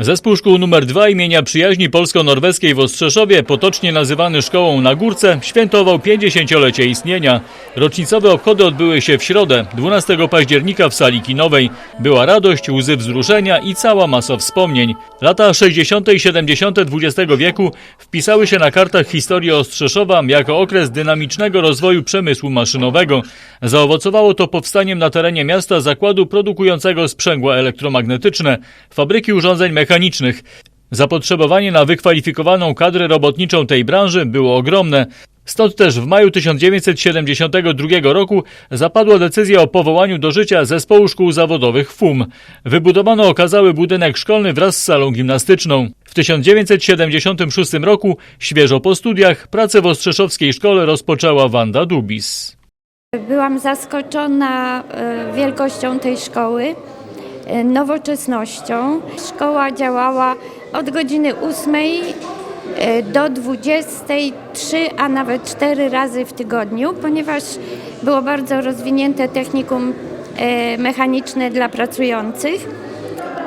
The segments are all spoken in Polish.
Zespół szkół nr 2 imienia przyjaźni polsko-norweskiej w Ostrzeszowie, potocznie nazywany szkołą na Górce, świętował 50-lecie istnienia. Rocznicowe obchody odbyły się w środę, 12 października w sali kinowej. Była radość, łzy wzruszenia i cała masa wspomnień. Lata 60. i 70. XX wieku wpisały się na kartach historii Ostrzeszowa jako okres dynamicznego rozwoju przemysłu maszynowego. Zaowocowało to powstaniem na terenie miasta zakładu produkującego sprzęgła elektromagnetyczne, fabryki urządzeń mechanicznych. Zapotrzebowanie na wykwalifikowaną kadrę robotniczą tej branży było ogromne. Stąd też w maju 1972 roku zapadła decyzja o powołaniu do życia zespołu szkół zawodowych FUM. Wybudowano okazały budynek szkolny wraz z salą gimnastyczną. W 1976 roku, świeżo po studiach, pracę w Ostrzeszowskiej szkole rozpoczęła Wanda Dubis. Byłam zaskoczona e, wielkością tej szkoły, e, nowoczesnością. Szkoła działała od godziny 8 e, do 23, a nawet 4 razy w tygodniu, ponieważ było bardzo rozwinięte technikum e, mechaniczne dla pracujących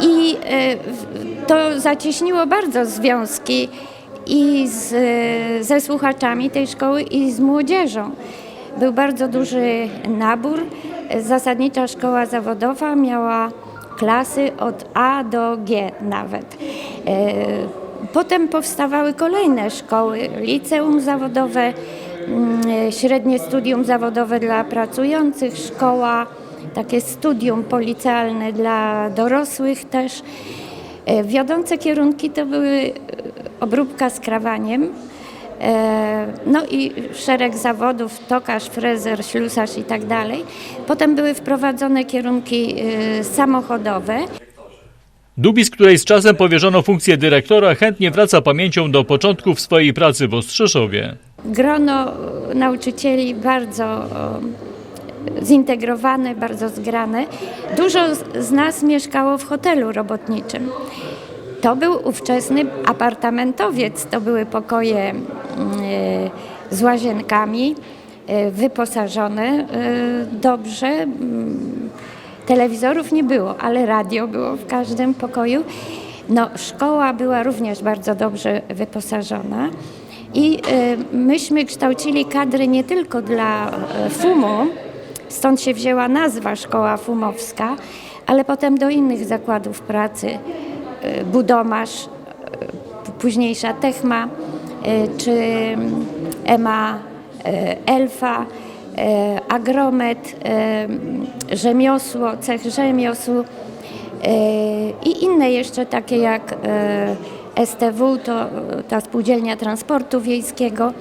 i e, to zacieśniło bardzo związki i z, e, ze słuchaczami tej szkoły i z młodzieżą. Był bardzo duży nabór. Zasadnicza szkoła zawodowa miała klasy od A do G nawet. Potem powstawały kolejne szkoły, liceum zawodowe, mm, średnie studium zawodowe dla pracujących, szkoła, takie studium policealne dla dorosłych też. E, Wiodące kierunki to były e, obróbka skrawaniem, e, no i szereg zawodów, tokarz, frezer, ślusarz i tak dalej. Potem były wprowadzone kierunki samochodowe. Dubis, której z czasem powierzono funkcję dyrektora, chętnie wraca pamięcią do początków swojej pracy w Ostrzeszowie. Grono e, nauczycieli bardzo e, zintegrowane, bardzo zgrane. Dużo z- nas mieszkało w hotelu robotniczym. To był ówczesny apartamentowiec, to były pokoje mm, e, z łazienkami, wyposażone dobrze. Telewizorów nie było, ale radio było w każdym pokoju. No, szkoła była również bardzo dobrze wyposażona. I e, myśmy kształcili kadry nie tylko dla e, FUMu, stąd się wzięła nazwa Szkoła Fumowska, ale potem do innych zakładów pracy, e, Budomasz, p- późniejsza Techma, czy mm, EMA Elfa, Agromet, e, Rzemiosło, Cech Rzemiosł e, i inne jeszcze takie jak e, STW, to e, ta Spółdzielnia Transportu Wiejskiego.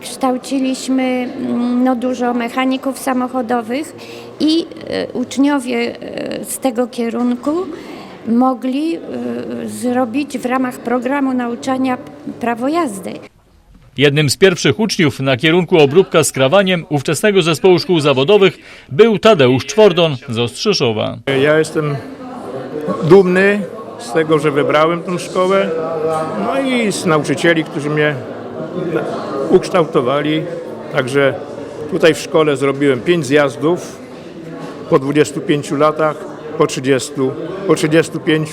Kształciliśmy mm, no, dużo mechaników samochodowych i e, uczniowie e, z tego kierunku mogli e, zrobić w ramach programu nauczania prawo jazdy. Jednym z pierwszych uczniów na kierunku obróbka z krawaniem ówczesnego zespołu szkół zawodowych był Tadeusz Czwordon z Ostrzeszowa. Ja jestem dumny z tego, że wybrałem tę szkołę, no i z nauczycieli, którzy mnie ukształtowali. Także tutaj w szkole zrobiłem 5 zjazdów po 25 latach, po 30, po 35,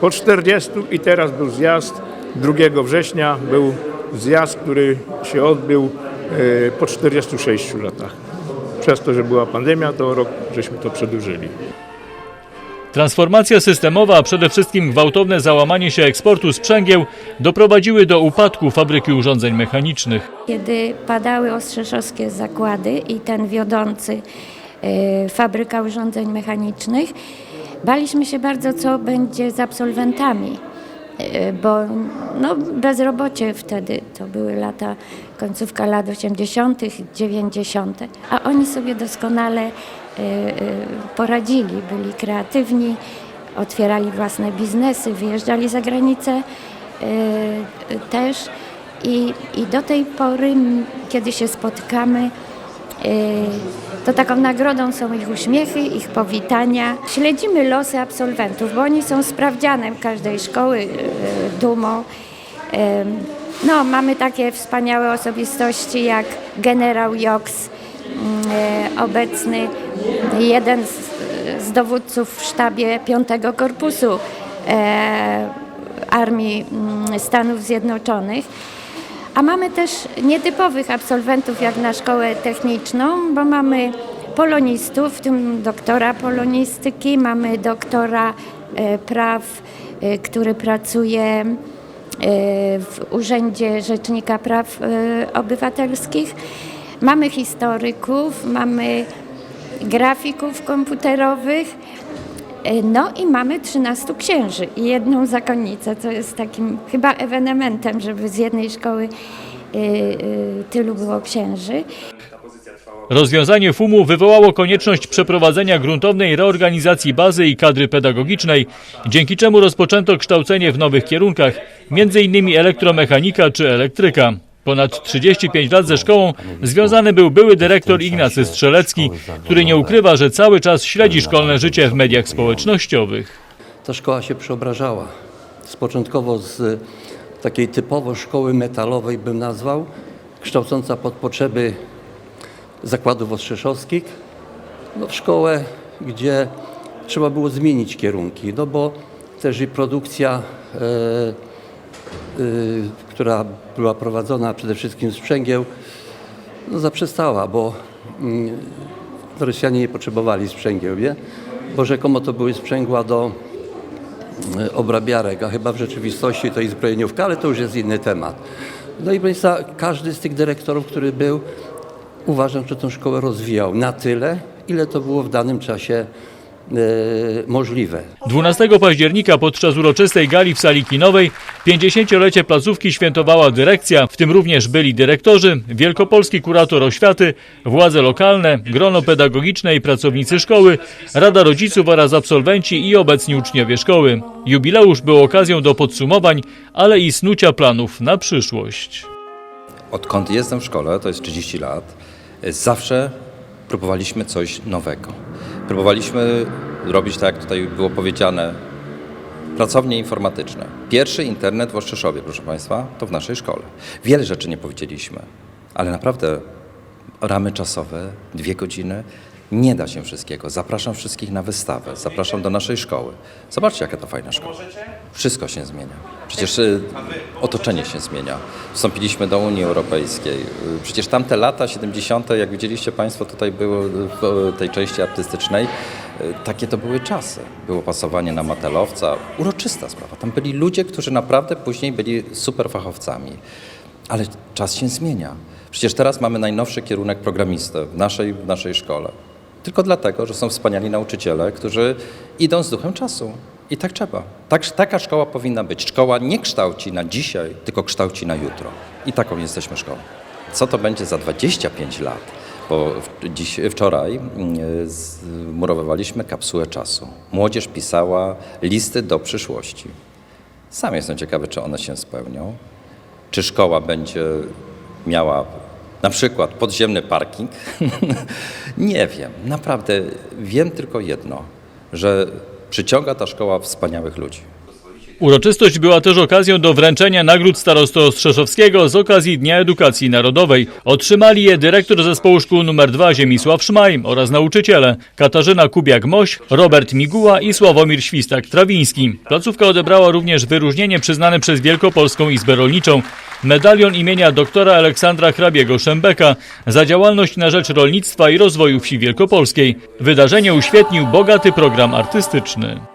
po 40 i teraz był zjazd 2 września, był zjazd, który się odbył e, po 46 latach. Przez to, że była pandemia, to rok żeśmy to przedłużyli. Transformacja systemowa, a przede wszystkim gwałtowne załamanie się eksportu sprzęgieł doprowadziły do upadku fabryki urządzeń mechanicznych. Kiedy padały ostrzeszowskie zakłady i ten wiodący e, fabryka urządzeń mechanicznych, baliśmy się bardzo, co będzie z absolwentami, bo no, bezrobocie wtedy to były lata, końcówka lat 80., 90., a oni sobie doskonale e, e, poradzili, byli kreatywni, otwierali własne biznesy, wyjeżdżali za granicę e, też. I, I do tej pory, kiedy się spotykamy, y, to taką nagrodą są ich uśmiechy, ich powitania. Śledzimy losy absolwentów, bo oni są sprawdzianem każdej szkoły, y, dumą. No, mamy takie wspaniałe osobistości jak generał Joks, y, obecny jeden z, z dowódców w sztabie 5 Korpusu. E, Armii mm, Stanów Zjednoczonych. A mamy też nietypowych absolwentów jak na szkołę techniczną, bo mamy polonistów, w tym doktora polonistyki, mamy doktora e, praw, e, który pracuje e, w Urzędzie Rzecznika Praw Obywatelskich. Mamy historyków, mamy grafików komputerowych, no i mamy 13 księży i jedną zakonnicę, co jest takim chyba ewenementem, żeby z jednej szkoły e, e, tylu było księży. Rozwiązanie FUM-u wywołało konieczność przeprowadzenia gruntownej reorganizacji bazy i kadry pedagogicznej, dzięki czemu rozpoczęto kształcenie w nowych kierunkach, m.in. elektromechanika czy elektryka. Ponad 35 lat ze szkołą związany był były dyrektor Ignacy Strzelecki, który nie ukrywa, że cały czas śledzi szkolne życie w mediach społecznościowych. ta szkoła się przeobrażała. Z początkowo z takiej typowo szkoły metalowej bym nazwał, kształcąca pod potrzeby zakładów ostrzeszowskich, no w szkołę, gdzie trzeba było zmienić kierunki, no bo też i produkcja, e, która była prowadzona przede wszystkim z sprzęgieł, no zaprzestała, bo mm, Rosjanie nie potrzebowali sprzęgieł, nie? Bo rzekomo to były sprzęgła do e, obrabiarek, a chyba w rzeczywistości to i zbrojeniówka, ale to już jest inny temat. No i Państwa, każdy z tych dyrektorów, który był, uważam, że tę szkołę rozwijał na tyle, ile to było w danym czasie możliwe. 12 października podczas uroczystej gali w sali kinowej 50-lecie placówki świętowała dyrekcja, w tym również byli dyrektorzy, wielkopolski kurator oświaty, władze lokalne, grono pedagogiczne i pracownicy szkoły, rada rodziców oraz absolwenci i obecni uczniowie szkoły. Jubileusz był okazją do podsumowań, ale i snucia planów na przyszłość. Odkąd jestem w szkole, to jest 30 lat, zawsze próbowaliśmy coś nowego. Próbowaliśmy robić tak, jak tutaj było powiedziane, pracownie informatyczne. Pierwszy internet w Ostrzeszowie, proszę Państwa, to w naszej szkole. Wiele rzeczy nie powiedzieliśmy, ale naprawdę ramy czasowe, dwie godziny, nie da się wszystkiego. Zapraszam wszystkich na wystawę, zapraszam do naszej szkoły. Zobaczcie, jaka to fajna szkoła. Wszystko się zmienia. Przecież y, otoczenie się zmienia. Wstąpiliśmy do Unii Europejskiej. Y, Przecież tamte lata 70., jak widzieliście Państwo, tutaj było y, w y, tej części artystycznej, takie to były czasy. Było pasowanie na matelowca. Uroczysta sprawa. Tam byli ludzie, którzy naprawdę później byli super fachowcami. Ale czas się zmienia. Przecież teraz mamy najnowszy kierunek programistę w naszej, w naszej szkole. Tylko dlatego, że są wspaniali nauczyciele, którzy idą z duchem czasu. I tak trzeba. Tak, taka szkoła powinna być. Szkoła nie kształci na dzisiaj, tylko kształci na jutro. I taką jesteśmy szkołą. Co to będzie za 25 lat? Bo dziś, wczoraj mm, zmurowywaliśmy kapsułę czasu. Młodzież pisała listy do przyszłości. Sam jestem ciekawy, czy one się spełnią. Czy szkoła będzie miała na przykład podziemny parking? Nie wiem. Naprawdę wiem tylko jedno, że przyciąga ta szkoła wspaniałych ludzi. Uroczystość była też okazją do wręczenia nagród starosty Ostrzeszowskiego z okazji Dnia Edukacji Narodowej. Otrzymali je dyrektor zespołu szkół nr 2 Ziemisław Szmaj oraz nauczyciele Katarzyna Kubiak-Moś, Robert Miguła i Sławomir Świstak-Trawiński. Placówka odebrała również wyróżnienie przyznane przez Wielkopolską Izbę Rolniczą, medalion imienia doktora Aleksandra Hrabiego-Szembeka za działalność na rzecz rolnictwa i rozwoju wsi wielkopolskiej. Wydarzenie uświetnił bogaty program artystyczny.